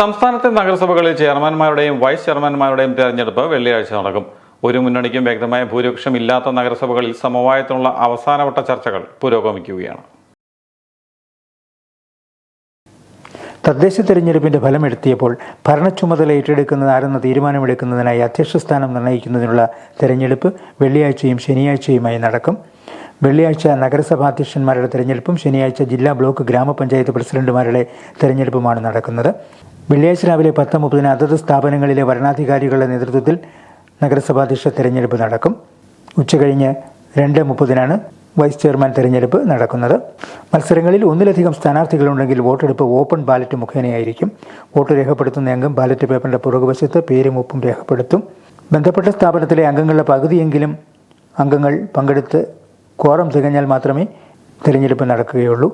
സംസ്ഥാനത്തെ നഗരസഭകളിൽ ചെയർമാൻമാരുടെയും വൈസ് ചെയർമാൻമാരുടെയും തെരഞ്ഞെടുപ്പ് വെള്ളിയാഴ്ച നടക്കും. ഒരു മുന്നണിക്കും വ്യക്തമായ ഭൂരിപക്ഷം ഇല്ലാത്ത നഗരസഭകളിൽ സമവായത്തിനുള്ള അവസാനവട്ട ചർച്ചകൾ പുരോഗമിക്കുകയാണ്. തദ്ദേശ തെരഞ്ഞെടുപ്പിന്റെ ഫലമെടുത്തിയപ്പോൾ ഭരണച്ചുമതല ഏറ്റെടുക്കുന്നത് ആരെന്ന തീരുമാനമെടുക്കുന്നതിനായി അധ്യക്ഷ സ്ഥാനം നിർണയിക്കുന്നതിനുള്ള തെരഞ്ഞെടുപ്പ് വെള്ളിയാഴ്ചയും ശനിയാഴ്ചയുമായി നടക്കും. വെള്ളിയാഴ്ച നഗരസഭാ അധ്യക്ഷന്മാരുടെ തെരഞ്ഞെടുപ്പും ശനിയാഴ്ച ജില്ലാ ബ്ലോക്ക് ഗ്രാമപഞ്ചായത്ത് പ്രസിഡന്റുമാരുടെ തെരഞ്ഞെടുപ്പുമാണ് നടക്കുന്നത്. വെള്ളിയാഴ്ച രാവിലെ പത്ത് മുപ്പതിന് അതത് സ്ഥാപനങ്ങളിലെ വരണാധികാരികളുടെ നേതൃത്വത്തിൽ നഗരസഭാധ്യക്ഷ തെരഞ്ഞെടുപ്പ് നടക്കും. ഉച്ചകഴിഞ്ഞ് രണ്ട് മുപ്പതിനാണ് വൈസ് ചെയർമാൻ തെരഞ്ഞെടുപ്പ് നടക്കുന്നത്. മത്സരങ്ങളിൽ ഒന്നിലധികം സ്ഥാനാർത്ഥികളുണ്ടെങ്കിൽ വോട്ടെടുപ്പ് ഓപ്പൺ ബാലറ്റ് മുഖേനയായിരിക്കും. വോട്ട് രേഖപ്പെടുത്തുന്ന അംഗം ബാലറ്റ് പേപ്പറിന്റെ പുറകുവശത്ത് പേരും ഒപ്പും രേഖപ്പെടുത്തും. ബന്ധപ്പെട്ട സ്ഥാപനത്തിലെ അംഗങ്ങളുടെ പകുതിയെങ്കിലും അംഗങ്ങൾ പങ്കെടുത്ത് കോറം തികഞ്ഞാൽ മാത്രമേ തെരഞ്ഞെടുപ്പ് നടക്കുകയുള്ളൂ.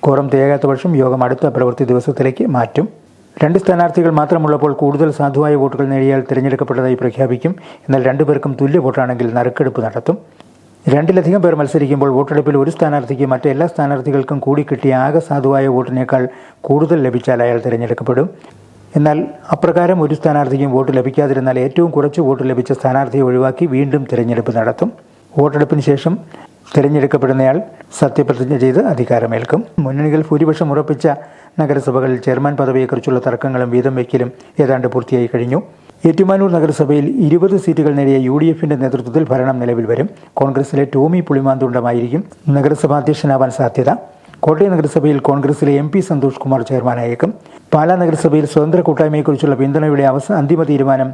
കോറം തികയാത്ത പക്ഷം യോഗം അടുത്ത പ്രവൃത്തി ദിവസത്തിലേക്ക് മാറ്റും. രണ്ട് സ്ഥാനാർത്ഥികൾ മാത്രമുള്ളപ്പോൾ കൂടുതൽ സാധുവായ വോട്ടുകൾ നേടിയാൽ തിരഞ്ഞെടുക്കപ്പെട്ടതായി പ്രഖ്യാപിക്കും. എന്നാൽ രണ്ടുപേർക്കും തുല്യ വോട്ടാണെങ്കിൽ നറുക്കെടുപ്പ് നടത്തും. രണ്ടിലധികം പേർ മത്സരിക്കുമ്പോൾ വോട്ടെടുപ്പിൽ ഒരു സ്ഥാനാർത്ഥിക്ക് മറ്റെല്ലാ സ്ഥാനാർത്ഥികൾക്കും കൂടി കിട്ടിയ ആകെ സാധുവായ വോട്ടിനേക്കാൾ കൂടുതൽ ലഭിച്ചാൽ അയാൾ തിരഞ്ഞെടുക്കപ്പെടും. എന്നാൽ അപ്രകാരം ഒരു സ്ഥാനാർത്ഥിക്കും വോട്ട് ലഭിക്കാതിരുന്നാൽ ഏറ്റവും കുറച്ച് വോട്ട് ലഭിച്ച സ്ഥാനാർത്ഥിയെ ഒഴിവാക്കി വീണ്ടും തിരഞ്ഞെടുപ്പ് നടത്തും. വോട്ടെടുപ്പിന് ശേഷം തിരഞ്ഞെടുക്കപ്പെടുന്നയാൾ സത്യപ്രതിജ്ഞ ചെയ്ത് അധികാരമേൽക്കും. മുന്നണികൾ ഭൂരിപക്ഷം ഉറപ്പിച്ച നഗരസഭകളിൽ ചെയർമാൻ പദവിയെക്കുറിച്ചുള്ള തർക്കങ്ങളും വീതം വയ്ക്കലും ഏതാണ്ട് പൂർത്തിയായി കഴിഞ്ഞു. ഏറ്റുമാനൂർ നഗരസഭയിൽ ഇരുപത് സീറ്റുകൾ നേടിയ യു ഡി എഫിന്റെ നേതൃത്വത്തിൽ ഭരണം നിലവിൽ വരും. കോൺഗ്രസിലെ ടോമി പുളിമാന്തുണ്ടമായിരിക്കും നഗരസഭാ അധ്യക്ഷനാവാൻ സാധ്യത. കോട്ടയം നഗരസഭയിൽ കോൺഗ്രസിലെ എം പി സന്തോഷ് കുമാർ ചെയർമാനായേക്കും. പാലാ നഗരസഭയിൽ സ്വതന്ത്ര കൂട്ടായ്മയെക്കുറിച്ചുള്ള പിന്തുണയുടെ അവസാന അന്തിമ തീരുമാനം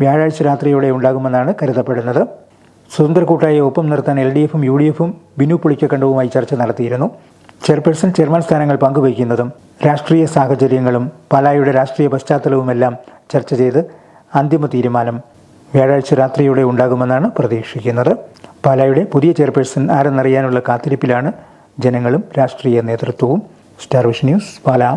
വ്യാഴാഴ്ച രാത്രിയോടെ ഉണ്ടാകുമെന്നാണ് കരുതപ്പെടുന്നത്. സ്വതന്ത്ര കൂട്ടായ ഒപ്പം നിർത്താൻ എൽ ഡി എഫും യു ഡി എഫും ബിനു പുളിക്കക്കണ്ടവുമായി ചർച്ച നടത്തിയിരുന്നു. ചെയർപേഴ്സൺ ചെയർമാൻ സ്ഥാനങ്ങൾ പങ്കുവയ്ക്കുന്നതും രാഷ്ട്രീയ സാഹചര്യങ്ങളും പാലായുടെ രാഷ്ട്രീയ പശ്ചാത്തലവുമെല്ലാം ചർച്ച ചെയ്ത് അന്തിമ തീരുമാനം വ്യാഴാഴ്ച രാത്രിയോടെ ഉണ്ടാകുമെന്നാണ് പ്രതീക്ഷിക്കുന്നത്. പാലായുടെ പുതിയ ചെയർപേഴ്സൺ ആരെന്നറിയാനുള്ള കാത്തിരിപ്പിലാണ് ജനങ്ങളും രാഷ്ട്രീയ നേതൃത്വവും. സ്റ്റാർ വിഷ് ന്യൂസ് പാലാ.